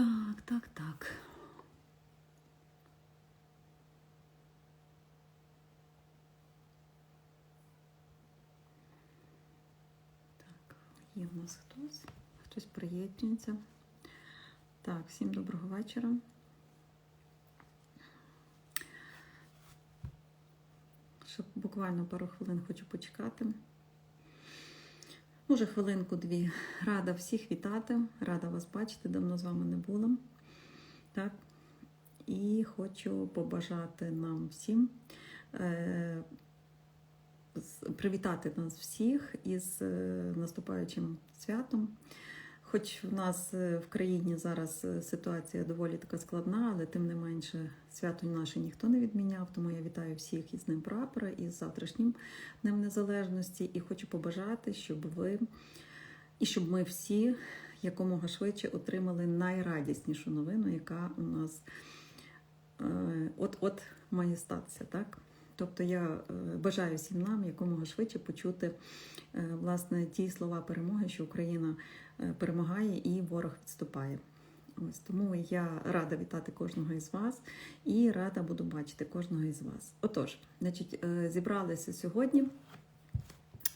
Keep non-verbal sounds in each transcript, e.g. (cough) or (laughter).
Так, так, так. Так, є в нас хтось. Хтось приєднується. Так, всім доброго вечора. Ще буквально пару хвилин хочу почекати. Може, хвилинку-дві. Рада всіх вітати, рада вас бачити, давно з вами не була. Так. І хочу побажати нам всім е, привітати нас всіх із е, наступаючим святом. Хоч в нас е, в країні зараз е, ситуація доволі така складна, але тим не менше свято наше ніхто не відміняв. Тому я вітаю всіх із Днем прапора і з завтрашнім Днем Незалежності. І хочу побажати, щоб ви і щоб ми всі якомога швидше отримали найрадіснішу новину, яка у нас е, от-от має статися, так? Тобто я бажаю всім нам якомога швидше почути власне ті слова перемоги, що Україна перемагає і ворог відступає. Ось тому я рада вітати кожного із вас і рада буду бачити кожного із вас. Отож, значить, е, зібралися сьогодні.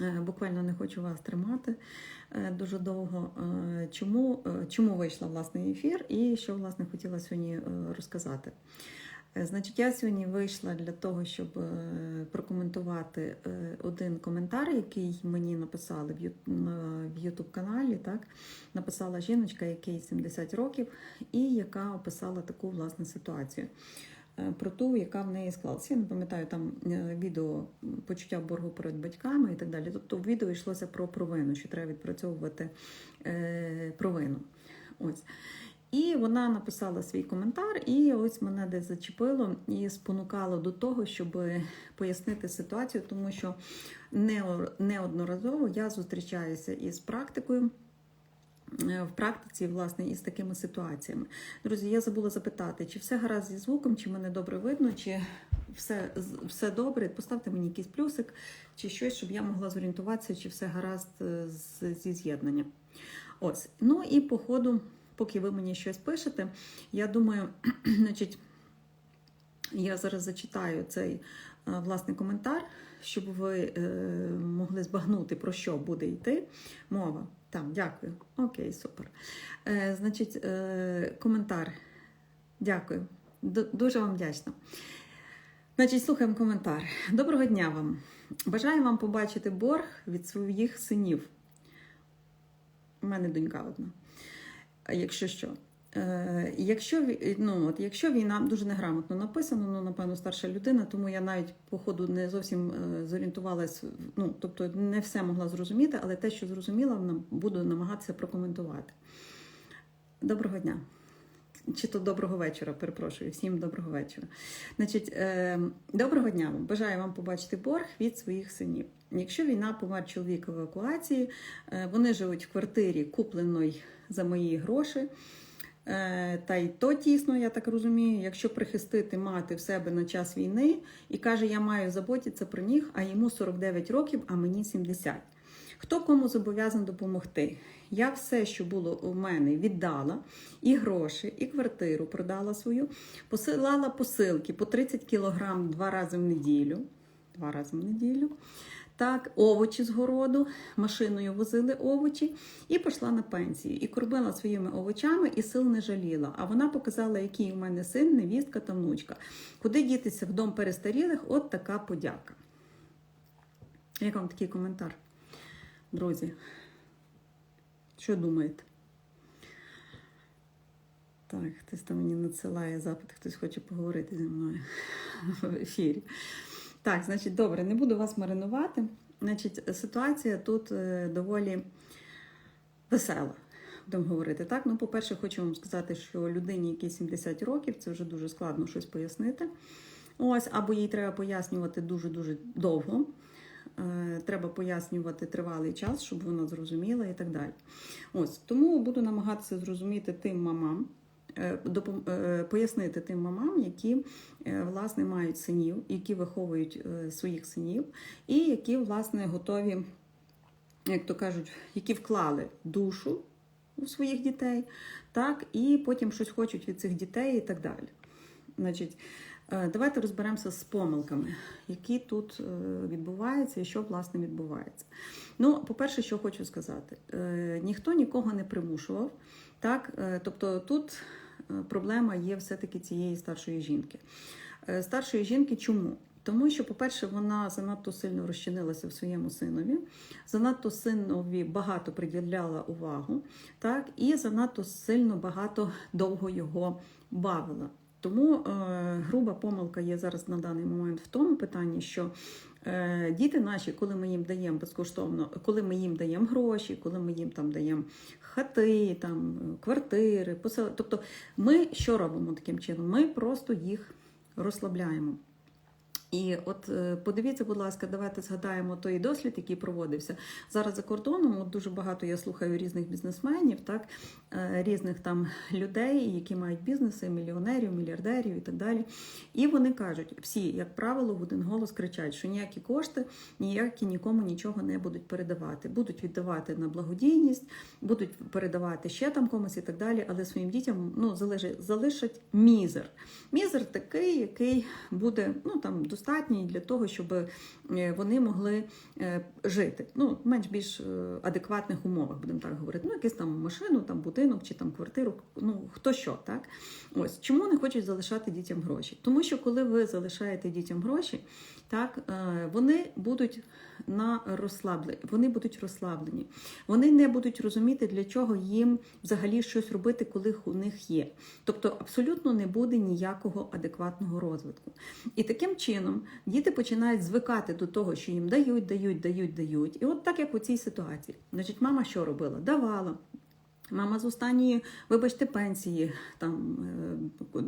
Е, Буквально не хочу вас тримати е, дуже довго. Е, Чому, е, чому вийшла власне ефір і що власне хотіла сьогодні е, розказати? Е, Значить, я сьогодні вийшла для того, щоб е, прокоментувати е, один коментар, який мені написали в youtube каналі Так написала жіночка, якій 70 років, і яка описала таку власне ситуацію. Про ту, яка в неї склалася. Я не пам'ятаю там відео почуття боргу перед батьками і так далі. Тобто в відео йшлося про провину, що треба відпрацьовувати провину. Ось. І вона написала свій коментар, і ось мене десь зачепило і спонукало до того, щоб пояснити ситуацію, тому що неодноразово я зустрічаюся із практикою. е, В практиці, власне, із такими ситуаціями. Друзі, я забула запитати, чи все гаразд зі звуком, чи мене добре видно, чи все, все добре. Поставте мені якийсь плюсик, чи щось, щоб я могла зорієнтуватися, чи все гаразд е, зі з'єднанням. Ось. Ну і по ходу, поки ви мені щось пишете, я думаю, (clears throat) значить, я зараз зачитаю цей е, власний коментар, щоб ви е, могли збагнути, про що буде йти мова. Там, дякую. Окей, супер. Е, значить, е, коментар. Дякую. Ду- Дуже вам вдячна. Значить, слухаємо коментар. Доброго дня вам. Бажаю вам побачити борг від своїх синів. У мене донька одна. Якщо що. Е, якщо, ну, от, якщо війна дуже неграмотно написано, ну, напевно, старша людина, тому я навіть, по ходу, не зовсім е, зорієнтувалась, ну, тобто не все могла зрозуміти, але те, що зрозуміла, нам- буду намагатися прокоментувати. Доброго дня. Чи то доброго вечора, перепрошую, всім доброго вечора. Значить, е, доброго дня вам. Бажаю вам побачити борг від своїх синів. Якщо війна помер чоловік в евакуації, е, вони живуть в квартирі, купленої за мої гроші. Е, Та й то тісно, я так розумію, якщо прихистити мати в себе на час війни і каже, я маю заботитися про них, а йому 49 років, а мені 70. Хто кому зобов'язаний допомогти? Я все, що було у мене, віддала, і гроші, і квартиру продала свою, посилала посилки по 30 кілограм два рази в неділю. Два рази в неділю. Так, овочі з городу, машиною возили овочі і пішла на пенсію. І кормила своїми овочами і сил не жаліла. А вона показала, який у мене син, невістка та внучка. Куди дітися в дом перестарілих? От така подяка. Як вам такий коментар, друзі? Що думаєте? Так, хтось там мені надсилає запит, хтось хоче поговорити зі мною в ефірі. Так, значить, добре, не буду вас маринувати. Значить, ситуація тут е, доволі весела, будемо говорити. Так, ну, по-перше, хочу вам сказати, що людині, якій 70 років, це вже дуже складно щось пояснити. Ось, або їй треба пояснювати дуже-дуже довго. Е, Треба пояснювати тривалий час, щоб вона зрозуміла і так далі. Ось тому буду намагатися зрозуміти тим мамам, пояснити тим мамам, які е, власне мають синів, які виховують е, своїх синів, і які власне готові, як то кажуть, які вклали душу у своїх дітей, так, і потім щось хочуть від цих дітей і так далі. Значить, е, давайте розберемося з помилками, які тут е, відбуваються і що власне відбувається. Ну, по-перше, що хочу сказати, Е, ніхто нікого не примушував. Так, Е, тобто тут е, проблема є все-таки цієї старшої жінки. Е, Старшої жінки чому? Тому що, по-перше, вона занадто сильно розчинилася в своєму синові, занадто синові багато приділяла увагу, так, і занадто сильно багато довго його бавила. Тому е, груба помилка є зараз на даний момент в тому питанні, що е, діти наші, коли ми їм даємо безкоштовно, коли ми їм даємо гроші, коли ми їм там даємо хати, там, квартири, посел... тобто ми що робимо таким чином? Ми просто їх розслабляємо. І от е, подивіться, будь ласка, давайте згадаємо той дослід, який проводився зараз за кордоном. От дуже багато я слухаю різних бізнесменів, так е, різних там людей, які мають бізнеси, мільйонерів, мільярдерів і так далі. І вони кажуть, всі, як правило, в один голос кричать, що ніякі кошти, ніякі нікому нічого не будуть передавати. Будуть віддавати на благодійність, будуть передавати ще там комусь і так далі, але своїм дітям ну залежить залишать мізер. Мізер такий, який буде ну там достатній для того, щоб е, вони могли е, жити. Ну, менш більш е, адекватних умовах, будемо так говорити. Ну, якусь там машину, там будинок чи там квартиру, ну хто що, так? Ось чому не хочуть залишати дітям гроші? Тому що коли ви залишаєте дітям гроші, так вони будуть на розслаблені, вони будуть розслаблені. Вони не будуть розуміти, для чого їм взагалі щось робити, коли у них є. Тобто абсолютно не буде ніякого адекватного розвитку. І таким чином діти починають звикати до того, що їм дають, дають, дають, дають. І от так як у цій ситуації. Значить, мама що робила? Давала. Мама з останньої, вибачте, пенсії там е,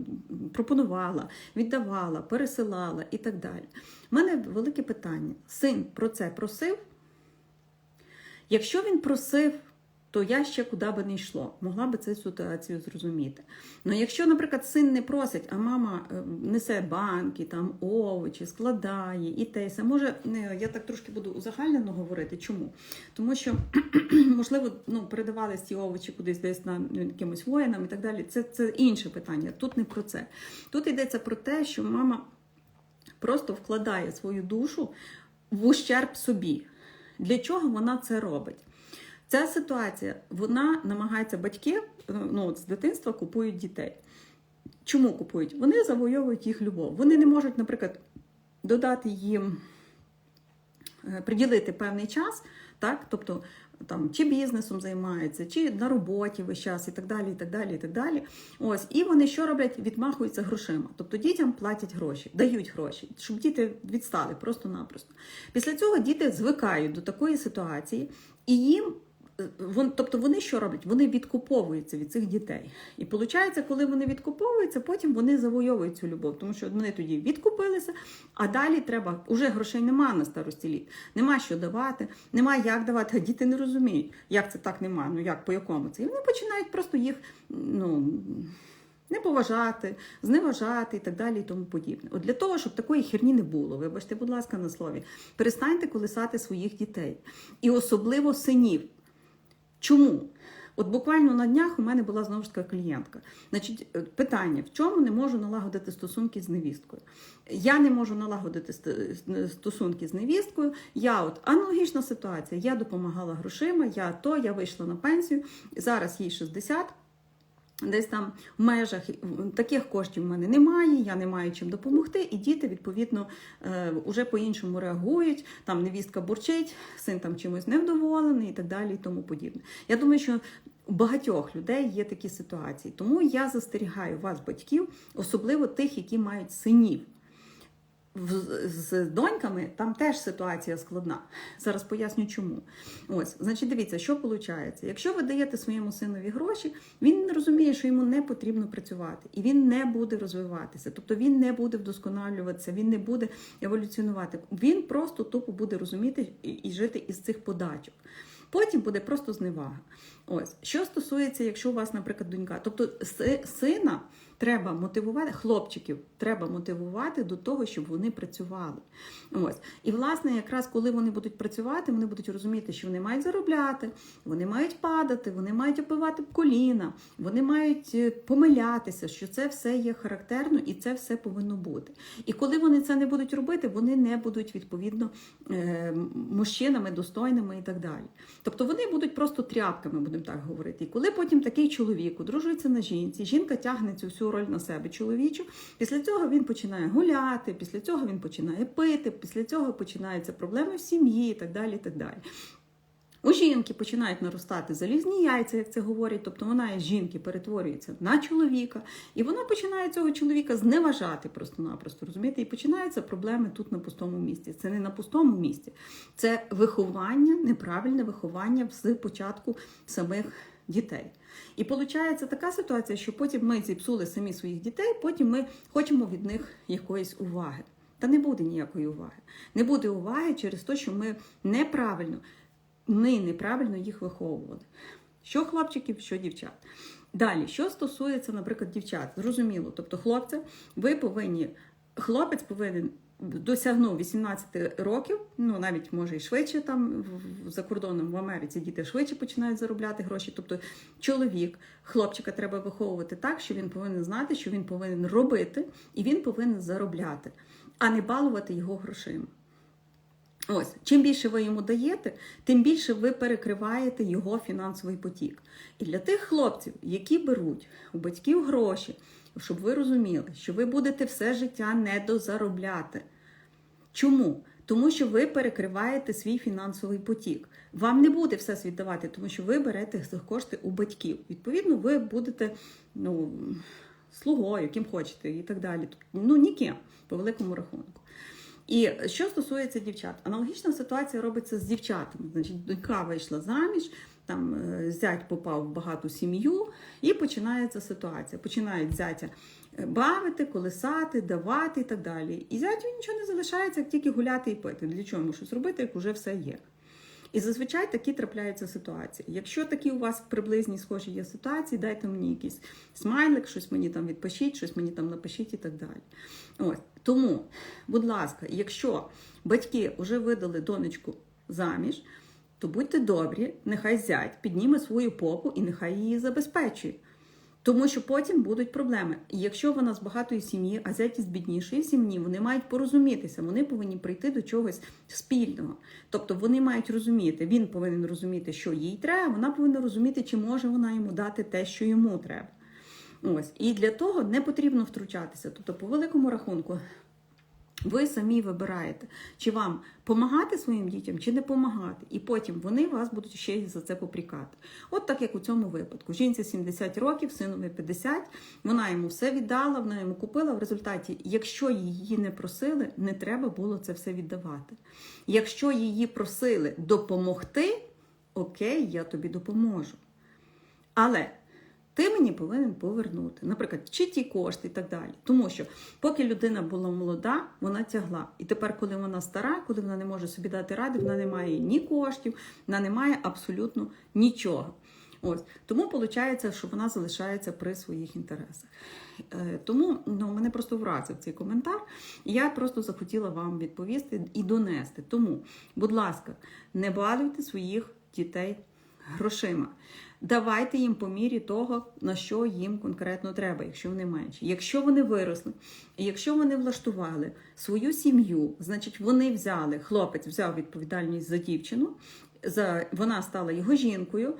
пропонувала, віддавала, пересилала і так далі. У мене велике питання: син про це просив? Якщо він просив, то я ще куди би не йшло, могла би цю ситуацію зрозуміти. Ну якщо, наприклад, син не просить, а мама е, несе банки, там овочі, складає і те, все. може не, я так трошки буду узагальнено говорити. Чому? Тому що, (clears throat) можливо, ну, передавались ці овочі кудись десь на ну, якимось воїнам і так далі. Це, це інше питання. Тут не про це. Тут йдеться про те, що мама просто вкладає свою душу в ущерб собі. Для чого вона це робить? Ця ситуація, вона намагається батьки е, ну, з дитинства купують дітей. Чому купують? Вони завойовують їх любов. Вони не можуть, наприклад, додати їм, е, приділити певний час, так? тобто там чи бізнесом займаються, чи на роботі весь час, і так далі. і так далі, і так далі. Ось, і вони що роблять? Відмахуються грошима. Тобто дітям платять гроші, дають гроші, щоб діти відстали просто-напросто. Після цього діти звикають до такої ситуації, і їм Вон, тобто вони що роблять? Вони відкуповуються від цих дітей. І виходить, коли вони відкуповуються, потім вони завойовують цю любов, тому що вони тоді відкупилися, а далі треба, уже грошей немає на старості літ, нема що давати, нема як давати, а діти не розуміють, як це так немає, ну як, по якому це. І вони починають просто їх ну, не поважати, зневажати і так далі, і тому подібне. От для того, щоб такої херні не було, вибачте, будь ласка, на слові, перестаньте колисати своїх дітей. І особливо синів. Чому? От буквально на днях у мене була знову ж така клієнтка. Значить, е, питання: в чому не можу налагодити стосунки з невісткою? Я не можу налагодити стосунки з невісткою. Я от аналогічна ситуація. Я допомагала грошима, я то, я вийшла на пенсію. Зараз їй 60. Десь там в межах таких коштів в мене немає, я не маю чим допомогти, і діти, відповідно, вже по-іншому реагують. Там невістка бурчить, син там чимось невдоволений і так далі, і тому подібне. Я думаю, що у багатьох людей є такі ситуації. Тому я застерігаю вас, батьків, особливо тих, які мають синів з доньками там теж ситуація складна. Зараз поясню, чому. Ось, значить, дивіться, що виходить. Якщо ви даєте своєму синові гроші, він розуміє, що йому не потрібно працювати, і він не буде розвиватися. Тобто він не буде вдосконалюватися, він не буде еволюціонувати. Він просто тупо буде розуміти і жити із цих подачок. Потім буде просто зневага. Ось що стосується, якщо у вас, наприклад, донька, тобто си- сина треба мотивувати, хлопчиків треба мотивувати до того, щоб вони працювали. Ось і власне, якраз коли вони будуть працювати, вони будуть розуміти, що вони мають заробляти, вони мають падати, вони мають опивати коліна, вони мають е, помилятися, що це все є характерно і це все повинно бути. І коли вони це не будуть робити, вони не будуть відповідно е, мужчинами, достойними і так далі. Тобто вони будуть просто тряпками, будемо так говорити. І коли потім такий чоловік одружується на жінці, жінка тягне цю всю роль на себе чоловічу, після цього він починає гуляти, після цього він починає пити, після цього починаються проблеми в сім'ї і так далі. І так далі. У жінки починають наростати залізні яйця, як це говорять, тобто вона із жінки перетворюється на чоловіка, і вона починає цього чоловіка зневажати просто-напросто, розумієте? І починаються проблеми тут на пустому місці. Це не на пустому місці, це виховання, неправильне виховання з початку самих дітей. І виходить така ситуація, що потім ми зіпсули самі своїх дітей, потім ми хочемо від них якоїсь уваги. Та не буде ніякої уваги. Не буде уваги через те, що ми неправильно, ми неправильно їх виховували. Що хлопчиків, що дівчат. Далі, що стосується, наприклад, дівчат, зрозуміло, тобто, хлопця, ви повинні, хлопець повинен досягнув 18 років, ну навіть може і швидше там за кордоном в Америці діти швидше починають заробляти гроші. Тобто чоловік, хлопчика треба виховувати так, що він повинен знати, що він повинен робити, і він повинен заробляти, а не балувати його грошима. Ось, чим більше ви йому даєте, тим більше ви перекриваєте його фінансовий потік. І для тих хлопців, які беруть у батьків гроші, щоб ви розуміли, що ви будете все життя недозаробляти. Чому? Тому що ви перекриваєте свій фінансовий потік. Вам не буде все світ давати, тому що ви берете кошти у батьків. Відповідно, ви будете ну, слугою, яким хочете, і так далі. Ну, ніким, по великому рахунку. І що стосується дівчат, аналогічна ситуація робиться з дівчатами. Значить, донька вийшла заміж, там е, зять попав в багату сім'ю, і починається ситуація. Починають зятя е, бавити, колесати, давати і так далі. І зятю нічого не залишається, як тільки гуляти і пити. Для чого щось робити, як уже все є. І зазвичай такі трапляються ситуації. Якщо такі у вас приблизні схожі є ситуації, дайте мені якийсь смайлик, щось мені там відпишіть, щось мені там напишіть і так далі. Ось тому, будь ласка, якщо батьки вже видали донечку заміж, то будьте добрі, нехай зять підніме свою попу і нехай її забезпечує. Тому що потім будуть проблеми. І якщо вона з багатої сім'ї, а зять із біднішої сім'ї, вони мають порозумітися, вони повинні прийти до чогось спільного. Тобто вони мають розуміти, він повинен розуміти, що їй треба, вона повинна розуміти, чи може вона йому дати те, що йому треба. Ось. І для того не потрібно втручатися. Тобто, по великому рахунку, ви самі вибираєте, чи вам допомагати своїм дітям, чи не допомагати. І потім вони вас будуть ще за це попрікати. От так як у цьому випадку. Жінці 70 років, синові 50, вона йому все віддала, вона йому купила. В результаті, якщо її не просили, не треба було це все віддавати. Якщо її просили допомогти, окей, я тобі допоможу. Але ти мені повинен повернути, наприклад, чи ті кошти і так далі. Тому що поки людина була молода, вона тягла. І тепер, коли вона стара, коли вона не може собі дати ради, вона не має ні коштів, вона не має абсолютно нічого. Ось тому виходить, що вона залишається при своїх інтересах. Е, Тому ну, мене просто вразив цей коментар. Я просто захотіла вам відповісти і донести. Тому, будь ласка, не балуйте своїх дітей грошима. Давайте їм по мірі того, на що їм конкретно треба, якщо вони менші. Якщо вони виросли, і якщо вони влаштували свою сім'ю, значить вони взяли, хлопець взяв відповідальність за дівчину, за, вона стала його жінкою.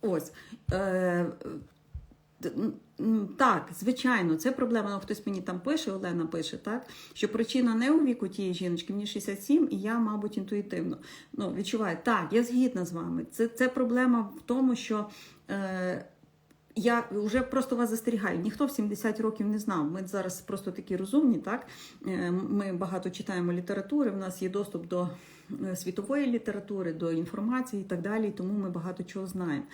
Ось. Е, Так, звичайно, це проблема. Ну, Хтось мені там пише, Олена пише, так, що причина не у віку тієї жіночки, мені 67, і я, мабуть, інтуїтивно ну, відчуваю. Так, я згідна з вами. Це, це проблема в тому, що. Е, я вже просто вас застерігаю. Ніхто в 70 років не знав. Ми зараз просто такі розумні, так Е, ми багато читаємо літератури. В нас є доступ до е, світової літератури, до інформації і так далі. Тому ми багато чого знаємо.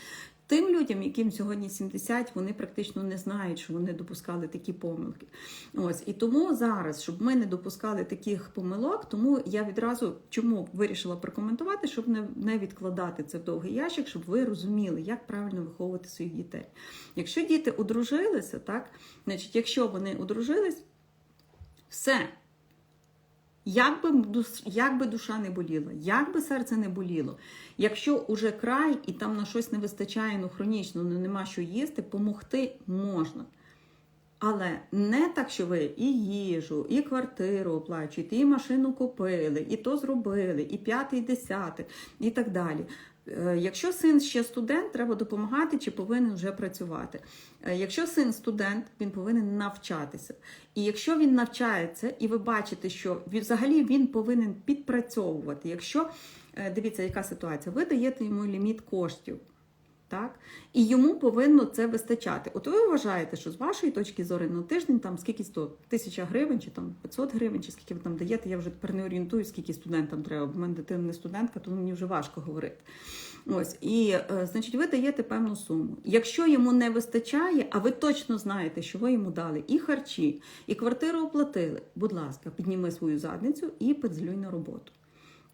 Тим людям, яким сьогодні 70, вони практично не знають, що вони допускали такі помилки. Ось і тому зараз, щоб ми не допускали таких помилок, тому я відразу чому вирішила прокоментувати, щоб не, не відкладати це в довгий ящик, щоб ви розуміли, як правильно виховувати своїх дітей. Якщо діти одружилися, так значить, якщо вони одружились, все. Як би, як би душа не боліла, як би серце не боліло, якщо уже край і там на щось не вистачає, ну хронічно, ну нема що їсти, помогти можна. Але не так, що ви і їжу, і квартиру оплачуєте, і машину купили, і то зробили, і п'ятий, і десятий, і так далі. Е, Якщо син ще студент, треба допомагати чи повинен вже працювати. Е, Якщо син студент, він повинен навчатися. І якщо він навчається, і ви бачите, що взагалі він повинен підпрацьовувати. Якщо е, дивіться, яка ситуація, ви даєте йому ліміт коштів. Так? І йому повинно це вистачати. От ви вважаєте, що з вашої точки зору на тиждень там скільки то тисяча гривень, чи там 500 гривень, чи скільки ви там даєте, я вже тепер не орієнтую, скільки студентам треба. бо в мене дитина не студентка, тому мені вже важко говорити. Ось, і е, значить, ви даєте певну суму. Якщо йому не вистачає, а ви точно знаєте, що ви йому дали і харчі, і квартиру оплатили, будь ласка, підніми свою задницю і подзлюй на роботу.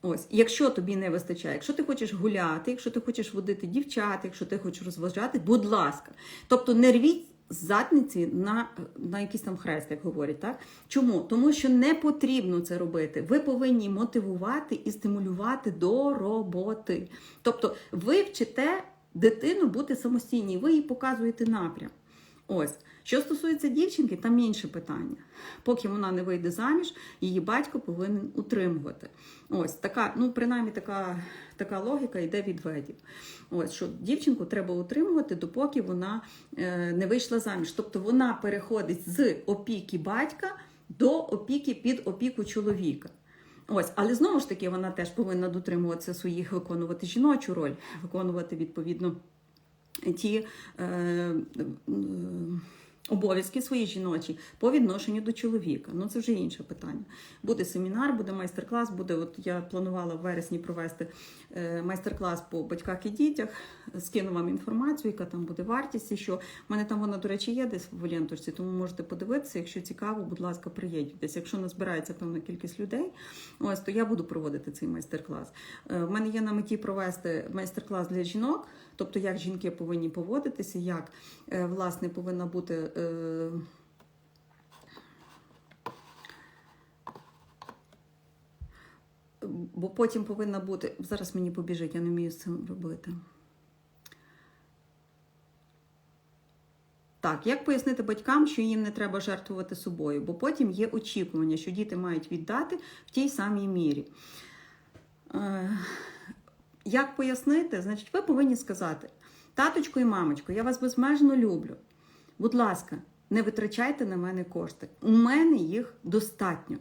Ось, якщо тобі не вистачає, якщо ти хочеш гуляти, якщо ти хочеш водити дівчат, якщо ти хочеш розважати, будь ласка. Тобто не рвіть задниці на, на якийсь там хрест, як говорять. Так? Чому? Тому що не потрібно це робити. Ви повинні мотивувати і стимулювати до роботи. Тобто ви вчите дитину бути самостійній, ви їй показуєте напрям. Ось. Що стосується дівчинки, там інше питання. Поки вона не вийде заміж, її батько повинен утримувати. Ось така, ну принаймні така, така логіка йде від ведів. Ось що дівчинку треба утримувати, допоки вона е, не вийшла заміж. Тобто вона переходить з опіки батька до опіки під опіку чоловіка. Ось, але знову ж таки, вона теж повинна дотримуватися своїх виконувати жіночу роль, виконувати відповідно ті е, е, обов'язки свої жіночі по відношенню до чоловіка. Ну це вже інше питання. Буде семінар, буде майстер-клас. Буде, от я планувала в вересні провести е, майстер-клас по батьках і дітях. Скину вам інформацію, яка там буде вартість. І що в мене там вона, до речі, є десь в ленточці, тому можете подивитися. Якщо цікаво, будь ласка, приєднуйтесь. Якщо не збирається певна кількість людей, ось то я буду проводити цей майстер-клас. Е, В мене є на меті провести майстер-клас для жінок, тобто як жінки повинні поводитися, як е, власне повинна бути. е, Бо потім повинна бути. Зараз мені побіжить, я не вмію з цим робити. Так, як пояснити батькам, що їм не треба жертвувати собою, бо потім є очікування, що діти мають віддати в тій самій мірі. Як пояснити? Значить, ви повинні сказати: таточко і мамочко, я вас безмежно люблю. Будь ласка, не витрачайте на мене кошти. У мене їх достатньо.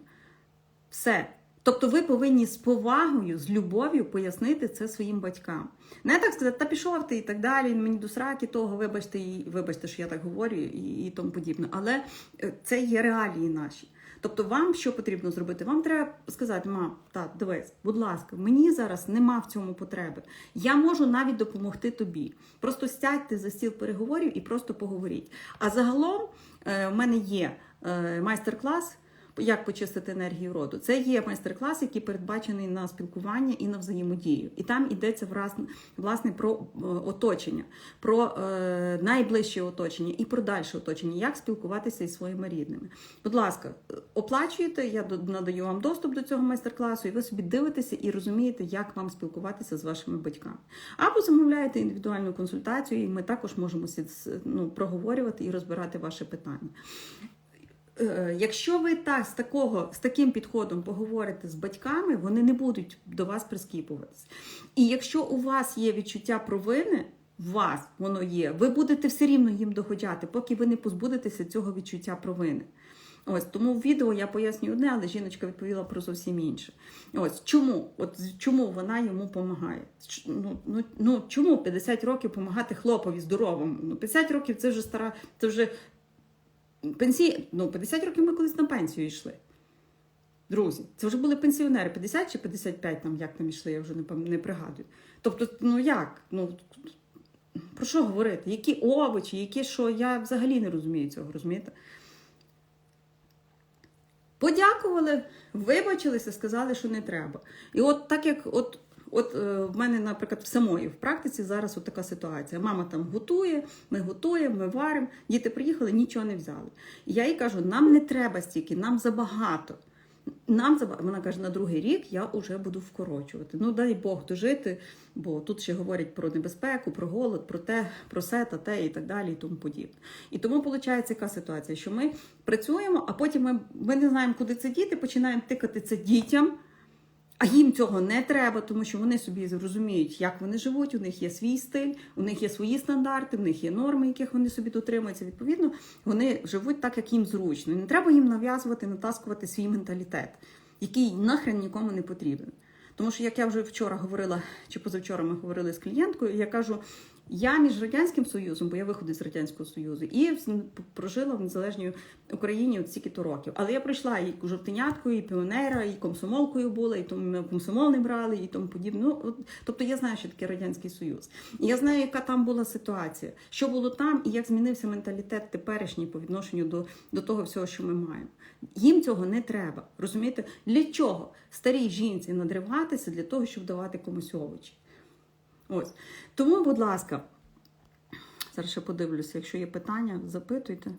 Все. Тобто ви повинні з повагою, з любов'ю пояснити це своїм батькам. Не так сказати, та пішов ти і так далі, мені до сраки того, вибачте, і, вибачте, що я так говорю, і, і тому подібне. Але е, це є реалії наші. Тобто, вам що потрібно зробити? Вам треба сказати, мам, та, дивись, будь ласка, мені зараз нема в цьому потреби. Я можу навіть допомогти тобі. Просто сядьте за стіл переговорів і просто поговоріть. А загалом е, в мене є е, майстер-клас. Як почистити енергію роду? Це є майстер-клас, який передбачений на спілкування і на взаємодію. І там йдеться власне, про е, оточення, про е, найближче оточення і про дальше оточення, як спілкуватися із своїми рідними. Будь ласка, оплачуєте, я надаю вам доступ до цього майстер-класу, і ви собі дивитеся і розумієте, як вам спілкуватися з вашими батьками. Або замовляєте індивідуальну консультацію, і ми також можемо ну, проговорювати і розбирати ваше питання. Е, Якщо ви так з такого з таким підходом поговорите з батьками, вони не будуть до вас прискіпуватись. І якщо у вас є відчуття провини, у вас воно є, ви будете все рівно їм догоджати, поки ви не позбудетеся цього відчуття провини. Ось тому в відео я пояснюю одне, але жіночка відповіла про зовсім інше. Ось чому? От чому вона йому допомагає? Ну, ну, ну чому 50 років допомагати хлопові здоровому? Ну 50 років це вже стара, це вже Пенсії, ну, 50 років ми колись на пенсію йшли. Друзі, це вже були пенсіонери, 50 чи 55 там, як там йшли, я вже не, не пригадую. Тобто, ну як? Ну, про що говорити? Які овочі, які що, я взагалі не розумію цього, розумієте? Подякували, вибачилися, сказали, що не треба. І от так як от, от е, в мене, наприклад, в самої в практиці зараз от така ситуація. Мама там готує, ми готуємо, ми варимо, діти приїхали, нічого не взяли. І я їй кажу, нам не треба стільки, нам забагато. Нам. Вона каже, на другий рік я вже буду вкорочувати. Ну, дай Бог дожити, бо тут ще говорять про небезпеку, про голод, про те, про се та те і так далі, і тому подібне. І тому виходить яка ситуація, що ми працюємо, а потім ми, ми не знаємо, куди це діти, починаємо тикати це дітям. А їм цього не треба, тому що вони собі зрозуміють, як вони живуть, у них є свій стиль, у них є свої стандарти, у них є норми, яких вони собі дотримуються. Відповідно, вони живуть так, як їм зручно. Не треба їм нав'язувати, натаскувати свій менталітет, який нахрен нікому не потрібен. Тому що, як я вже вчора говорила, чи позавчора ми говорили з клієнткою, я кажу. Я між радянським союзом, бо я виходив з радянського союзу, і прожила в незалежній Україні от стільки то років. Але я пройшла і жовтеняткою, і піонера, і комсомолкою була, і тому в комсомол не брали, і тому подібне. Ну, от, тобто я знаю, що таке радянський союз. І я знаю, яка там була ситуація, що було там, і як змінився менталітет теперішній по відношенню до, до того всього, що ми маємо. Їм цього не треба. Розумієте? Для чого старій жінці надриватися для того, щоб давати комусь овочі? Ось. Тому, будь ласка, зараз ще подивлюся, якщо є питання, запитуйте.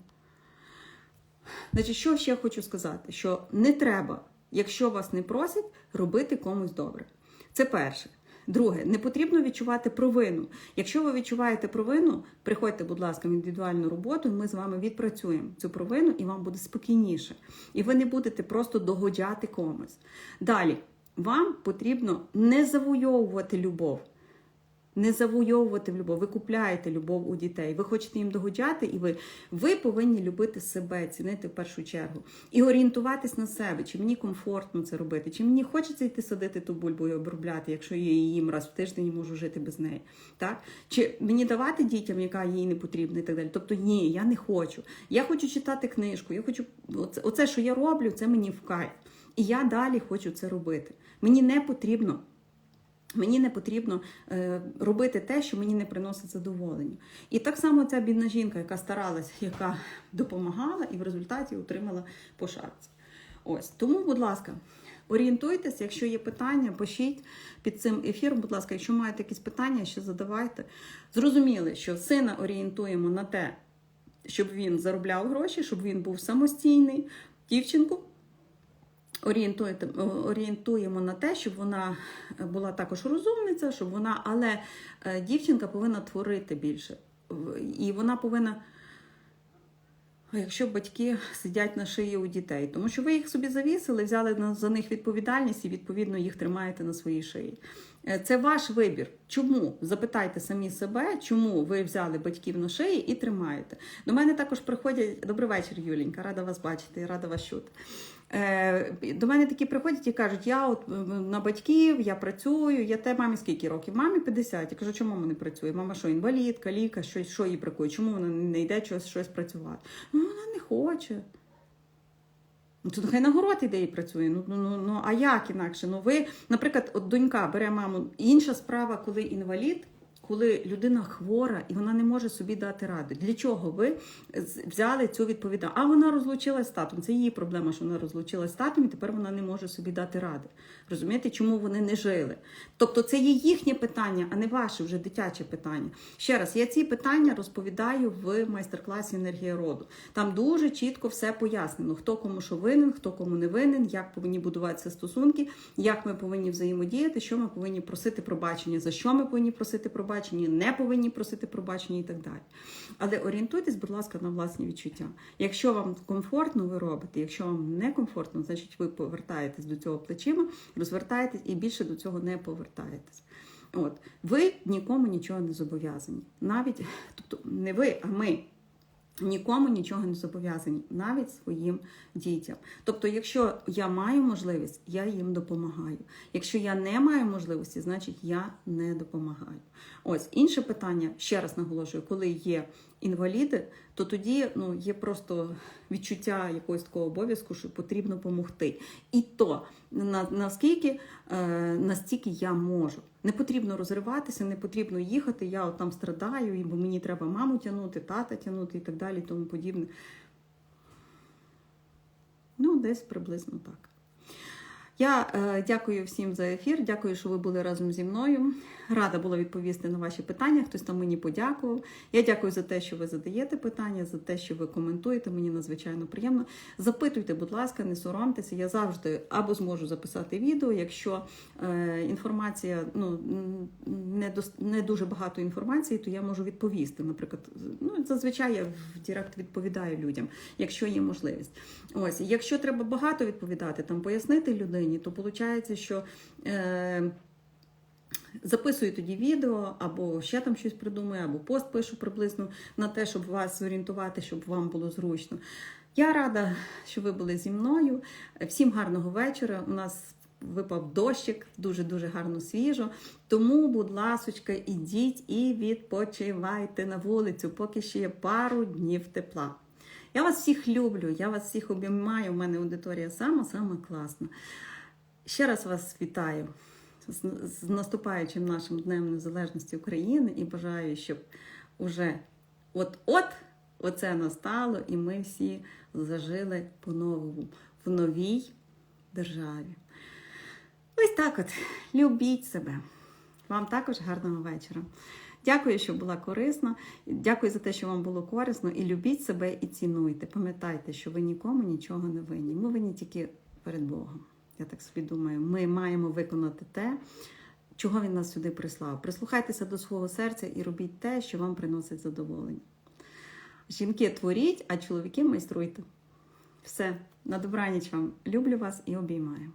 Значить, що ще хочу сказати? Що не треба, якщо вас не просять, робити комусь добре. Це перше. Друге, не потрібно відчувати провину. Якщо ви відчуваєте провину, приходьте, будь ласка, в індивідуальну роботу, ми з вами відпрацюємо цю провину, і вам буде спокійніше. І ви не будете просто догоджати комусь. Далі, вам потрібно не завойовувати любов не завойовувати в любов. Ви купляєте любов у дітей. Ви хочете їм догоджати, і ви, ви повинні любити себе, цінити в першу чергу. І орієнтуватись на себе, чи мені комфортно це робити, чи мені хочеться йти садити ту бульбу і обробляти, якщо я її їм раз в тиждень можу жити без неї. Так? Чи мені давати дітям, яка їй не потрібна, і так далі. Тобто, ні, я не хочу. Я хочу читати книжку. Я хочу оце, оце, що я роблю, це мені в кайф. І я далі хочу це робити. Мені не потрібно. Мені не потрібно е, робити те, що мені не приносить задоволення. І так само ця бідна жінка, яка старалась, яка допомагала, і в результаті отримала по шапці. Ось тому, будь ласка, орієнтуйтесь, якщо є питання, пишіть під цим ефіром. Будь ласка, якщо маєте якісь питання, ще задавайте. Зрозуміли, що сина орієнтуємо на те, щоб він заробляв гроші, щоб він був самостійний, дівчинку орієнтуємо на те, щоб вона була також розумниця, щоб вона, але е, дівчинка повинна творити більше. І вона повинна. Якщо батьки сидять на шиї у дітей, тому що ви їх собі завісили, взяли за них відповідальність і відповідно їх тримаєте на своїй шиї. Е, Це ваш вибір. Чому? Запитайте самі себе, чому ви взяли батьків на шиї і тримаєте. До мене також приходять добрий вечір, Юленька, рада вас бачити, рада вас чути. Е, До мене такі приходять і кажуть, я от е, на батьків, я працюю, я те мамі скільки років? Мамі 50. Я кажу, чому мама не працює? Мама що, інвалідка, ліка, що, що їй бракує? Чому вона не йде щось, щось працювати? Ну, вона не хоче. Ну, то нехай на город іде і працює. Ну, ну, ну, ну а як інакше? Ну ви, наприклад, от донька бере маму. Інша справа, коли інвалід, коли людина хвора і вона не може собі дати ради. Для чого ви взяли цю відповідальність? А вона розлучилась з татом. Це її проблема, що вона розлучилась з татом, і тепер вона не може собі дати ради. Розумієте, чому вони не жили? Тобто це є їхнє питання, а не ваше вже дитяче питання. Ще раз, я ці питання розповідаю в майстер-класі енергія роду. Там дуже чітко все пояснено: хто кому що винен, хто кому не винен, як повинні будуватися стосунки, як ми повинні взаємодіяти, що ми повинні просити пробачення, за що ми повинні просити пробачення, не повинні просити пробачення і так далі. Але орієнтуйтесь, будь ласка, на власні відчуття. Якщо вам комфортно, ви робите. Якщо вам не комфортно, значить ви повертаєтесь до цього плечима, розвертаєтесь і більше до цього не повертаєтесь. От ви нікому нічого не зобов'язані. Навіть тобто не ви, а ми. Нікому нічого не зобов'язані, навіть своїм дітям. Тобто, якщо я маю можливість, я їм допомагаю. Якщо я не маю можливості, значить я не допомагаю. Ось інше питання, ще раз наголошую, коли є інваліди, то тоді ну, є просто відчуття якогось такого обов'язку, що потрібно допомогти. І то на, наскільки е, настільки я можу. Не потрібно розриватися, не потрібно їхати. Я от там страдаю, бо мені треба маму тягнути, тата тягнути і так далі, і тому подібне. Ну, десь приблизно так. Я е, дякую всім за ефір. Дякую, що ви були разом зі мною. Рада була відповісти на ваші питання. Хтось там мені подякував. Я дякую за те, що ви задаєте питання, за те, що ви коментуєте. Мені надзвичайно приємно. Запитуйте, будь ласка, не соромтеся. Я завжди або зможу записати відео, якщо е, інформація ну не, дос- не дуже багато інформації, то я можу відповісти. Наприклад, ну зазвичай я в Директ відповідаю людям, якщо є можливість. Ось, якщо треба багато відповідати, там пояснити людині, то виходить, що. Е, Записую тоді відео, або ще там щось придумаю, або пост пишу приблизно на те, щоб вас зорієнтувати, щоб вам було зручно. Я рада, що ви були зі мною. Всім гарного вечора. У нас випав дощик, дуже-дуже гарно свіжо. Тому, будь ласочка, ідіть і відпочивайте на вулицю, поки ще є пару днів тепла. Я вас всіх люблю, я вас всіх обіймаю. У мене аудиторія сама-сама класна. Ще раз вас вітаю з, наступаючим нашим Днем Незалежності України і бажаю, щоб уже от-от оце настало, і ми всі зажили по-новому в новій державі. Ось так от. Любіть себе. Вам також гарного вечора. Дякую, що була корисна. Дякую за те, що вам було корисно. І любіть себе і цінуйте. Пам'ятайте, що ви нікому нічого не винні. Ми винні тільки перед Богом. Я так собі думаю, ми маємо виконати те, чого він нас сюди прислав. Прислухайтеся до свого серця і робіть те, що вам приносить задоволення. Жінки творіть, а чоловіки майструйте. Все, на добраніч вам. Люблю вас і обіймаю.